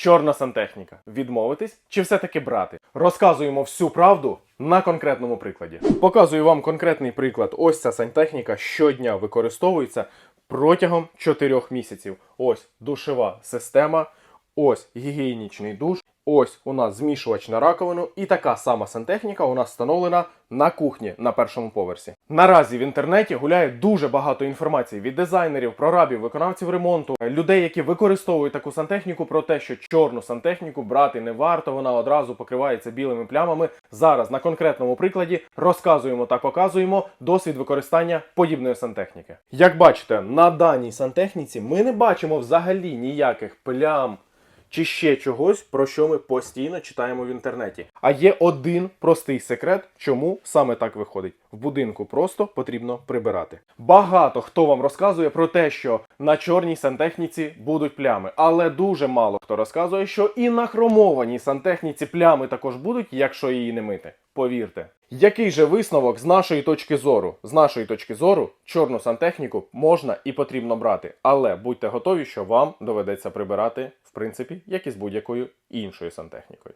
Чорна сантехніка. Відмовитись чи все-таки брати? Розказуємо всю правду на конкретному прикладі. Показую вам конкретний приклад. Ось ця сантехніка щодня використовується протягом 4 місяців. Ось душева система, ось гігієнічний душ. Ось у нас змішувач на раковину, і така сама сантехніка у нас встановлена на кухні на першому поверсі. Наразі в інтернеті гуляє дуже багато інформації від дизайнерів, прорабів, виконавців ремонту, людей, які використовують таку сантехніку, про те, що чорну сантехніку брати не варто, вона одразу покривається білими плямами. Зараз на конкретному прикладі розказуємо та показуємо досвід використання подібної сантехніки. Як бачите, на даній сантехніці ми не бачимо взагалі ніяких плям чи ще чогось, про що ми постійно читаємо в інтернеті. А є один простий секрет, чому саме так виходить. В будинку просто потрібно прибирати. Багато хто вам розказує про те, що на чорній сантехніці будуть плями, але дуже мало хто розказує, що і на хромованій сантехніці плями також будуть, якщо її не мити. Повірте. Який же висновок з нашої точки зору? З нашої точки зору, чорну сантехніку можна і потрібно брати, але будьте готові, що вам доведеться прибирати, в принципі, як і з будь-якою іншою сантехнікою.